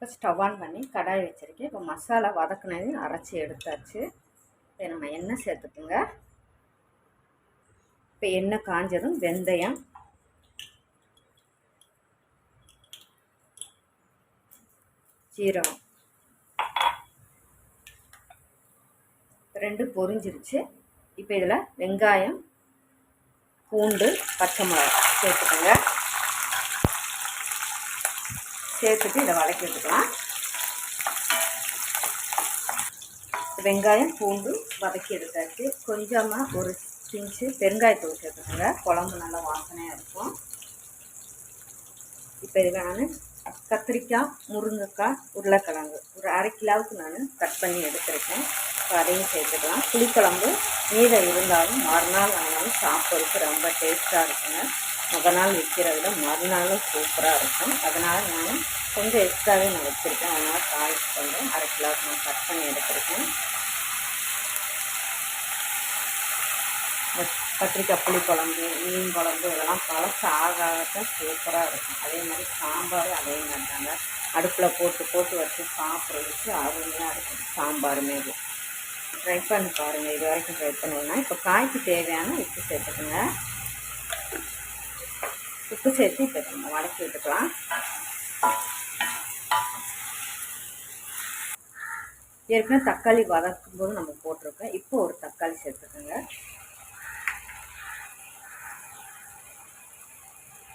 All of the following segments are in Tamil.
இப்போ ஸ்டவ் ஆன் பண்ணி கடாய் வச்சுருக்கேன். இப்போ மசாலா வதக்குனது அரைச்சி எடுத்தாச்சு. இப்போ நம்ம எண்ணெய் சேர்த்துக்குங்க. இப்போ எண்ணெய் காஞ்சதும் வெந்தயம். சீரகம் ரெண்டு பொரிஞ்சிருச்சு. இப்போ இதில் வெங்காயம் பூண்டு பச்சை மிளகாய் சேர்த்துக்கோங்க. சேர்த்துட்டு இதை வதக்கி விட்டுக்கலாம் வெங்காயம் பூண்டு வதக்கி எடுத்தாச்சு. கொஞ்சமாக ஒரு பிஞ்சு பெருங்காயத்தூள் சேர்த்துக்கோங்க. குழம்பு நல்லா வாசனையாக இருக்கும். இப்போ இதில் நான் கத்திரிக்காய் முருங்கைக்காய் உருளைக்கிழங்கு. ஒரு அரை கிலோவுக்கு நான் கட் பண்ணி எடுத்துருக்கேன். இப்போ அதையும் சேர்த்துக்கலாம். புளிக்குழம்பு மீதம் இருந்தாலும் மறுநாள் ஆனாலும் சாப்பிட்றதுக்கு ரொம்ப டேஸ்ட்டாக இருக்குங்க. முத நாள் விற்கிறத விட மறுநாளும் சூப்பராக இருக்கும். அதனால் நான் கொஞ்சம் எக்ஸ்ட்ராவே நான் வச்சுருக்கேன். அதனால் காய் கொஞ்சம் அரை கிலோ நான் கட் பண்ணி எடுத்துருக்கேன். கத்திரிக்காய் புளி குழம்பு மீன் குழம்பு இதெல்லாம் பழசு ஆக ஆகத்தான் சூப்பராக இருக்கும். அதே மாதிரி சாம்பார் அதே மாதிரி தாங்க. அடுப்பில் போட்டு போட்டு வச்சு சாப்பிட்றதுக்கு அருமையாக இருக்கும் சாம்பாருமே இது ட்ரை பண்ணி பாருங்கள் இது வரைக்கும் ட்ரை பண்ணுவோம்னா இப்போ காய்க்கு தேவையான உப்பு சேர்த்துக்கோங்க. உப்பு சேர்த்து இப்போ நம்ம வதக்கி விட்டுக்கலாம் ஏற்கனவே தக்காளி வதக்கும் போது நம்ம போட்டிருக்கோம். இப்போ ஒரு தக்காளி சேர்த்துக்கோங்க.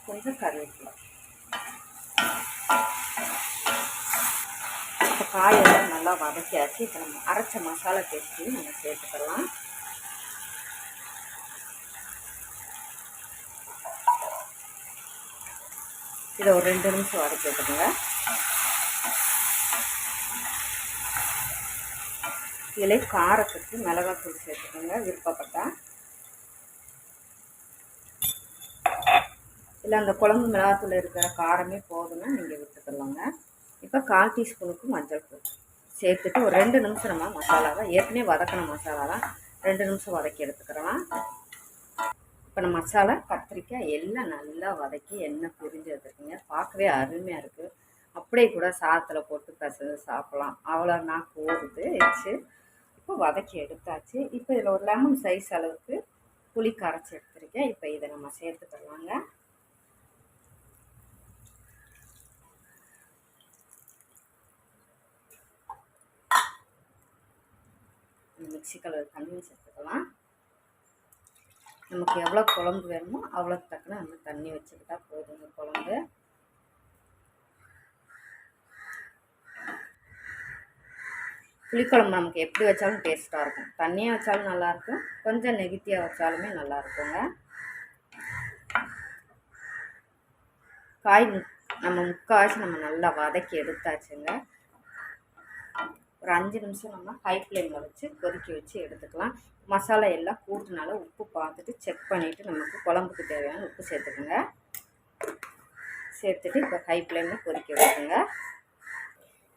கொஞ்சம் கருவேப்பிலை. இப்போ காயெல்லாம் நல்லா வதக்கியாச்சு. இப்போ நம்ம அரைச்ச மசாலா பேஸ்ட்டையும் நம்ம சேர்த்துக்கலாம். இதை ஒரு ரெண்டு நிமிஷம் வதக்கி விட்டுருங்க இதில் காரத்துக்கு மிளகாத்தூள் சேர்த்துக்கோங்க விருப்பப்பட்டால் இல்லை அந்த குழம்பு மிளகாத்தூள் இருக்கிற காரமே போதும்னா நீங்கள் விட்டுக்கலாங்க. இப்போ கால் டீஸ்பூனுக்கு மஞ்சள் தூள் சேர்த்துட்டு ஒரு ரெண்டு நிமிஷம் நம்ம மசாலாவை ஏற்கனவே வதக்கின மசாலா தான் ரெண்டு நிமிஷம் வதக்கி எடுத்துக்கிறலாம் இப்போ நம்ம மசாலா கத்திரிக்காய் எல்லாம் நல்லா வதக்கி எண்ணெய் பிரிஞ்சு வச்சுருக்கீங்க. பார்க்கவே அருமையாக இருக்குது அப்படியே கூட சாதத்தில் போட்டு பசங்க சாப்பிட்லாம். அவ்வளோ நான் போகுது. வச்சு இப்போ வதக்கி எடுத்தாச்சு. இப்போ இதில் ஒரு லெமன் சைஸ் அளவுக்கு புளி கரைச்சி எடுத்துருக்கேன். இப்போ இதை நம்ம சேர்த்துக்கலாங்க. மிக்சி கலர் தண்ணி சேர்த்துக்கலாம். நமக்கு எவ்வளோ குழம்பு வேணுமோ அவ்வளோ தக்கன நம்ம தண்ணி வச்சுக்கிட்டா போதுங்க குழம்பு. புளிக்குழம்பு நமக்கு எப்படி வச்சாலும் டேஸ்ட்டாக இருக்கும். தண்ணியாக வச்சாலும் நல்லாயிருக்கும் கொஞ்சம் நெகட்டிவாக வச்சாலுமே நல்லா இருக்குங்க. காய் நம்ம முக்கால்வாசி நம்ம நல்லா வதக்கி எடுத்தாச்சுங்க. ஒரு அஞ்சு நிமிஷம் நம்ம ஹை ஃப்ளேமில் வச்சு கொதிக்க வச்சு எடுத்துக்கலாம். மசாலா எல்லாம் கூட்டினால உப்பு பார்த்துட்டு செக் பண்ணிவிட்டு நமக்கு குழம்புக்கு தேவையான உப்பு சேர்த்துக்கோங்க. சேர்த்துட்டு இப்போ ஹை ஃப்ளேமில் கொதிக்க வச்சுக்கோங்க.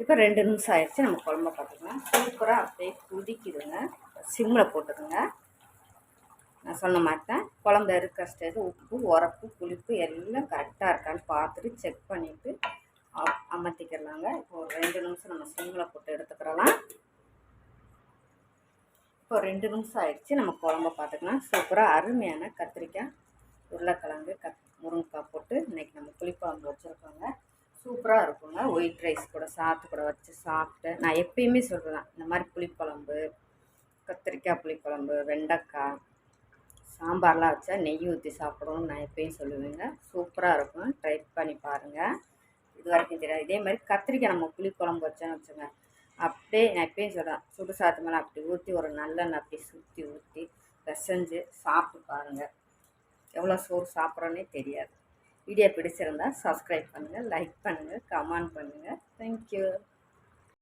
இப்போ ரெண்டு நிமிஷம் ஆயிடுச்சு நம்ம குழம்ப பார்த்துக்கலாம். சூப்பராக அப்படியே குதிக்குதுங்க. சிம்மில் போட்டுக்கோங்க. நான் சொன்ன மாதிரி தான் குழம்பு இருக்கிற ஸ்டேஜ் உப்பு உரப்பு புளிப்பு எல்லாம் கரெக்டாக இருக்கான்னு பார்த்துட்டு செக் பண்ணிவிட்டு அமர்த்திக்கிறலாங்க. இப்போ ஒரு ரெண்டு நிமிஷம் நம்ம சிம்மில் போட்டு எடுத்துக்கிறலாம். இப்போ ரெண்டு நிமிஷம் ஆயிடுச்சு. நம்ம குழம்ப பார்த்துக்கலாம். சூப்பராக அருமையான கத்திரிக்காய் உருளைக்கிழங்கு கத் முருங்கைக்காய் போட்டு இன்றைக்கி நம்ம புளிக்குழம்பு வச்சுருக்கோங்க. சூப்பராக இருக்குங்க. ஒயிட் ரைஸ் கூட சாத்து கூட வச்சு சாப்பிட்டு நான் எப்பயுமே சொல்கிறேன் இந்த மாதிரி புளிக்குழம்பு கத்திரிக்காய் புளிக்குழம்பு வெண்டைக்காய் சாம்பார்லாம் வச்சா நெய் ஊற்றி சாப்பிடணும்னு நான் எப்பயும் சொல்லுவேங்க. சூப்பராக இருக்கும். ட்ரை பண்ணி பாருங்கள் இது வரைக்கும் தெரியாது. இதே மாதிரி கத்திரிக்காய் நம்ம புளி குழம்பு வச்சோன்னு வச்சுங்க அப்படியே நான் எப்பயும் சொல்கிறேன் சுடு சாத்து மேலே அப்படி ஊற்றி ஒரு நல்லெண்ணெய் அப்படி சுற்றி ஊற்றி பிசைஞ்சு சாப்பிட்டு பாருங்கள் எவ்வளோ சோறு சாப்பிட்றோன்னே தெரியாது. வீடியோ பிடிச்சிருந்தால் சப்ஸ்கிரைப் பண்ணுங்கள் லைக் பண்ணுங்கள் கமெண்ட் பண்ணுங்கள் தேங்க்யூ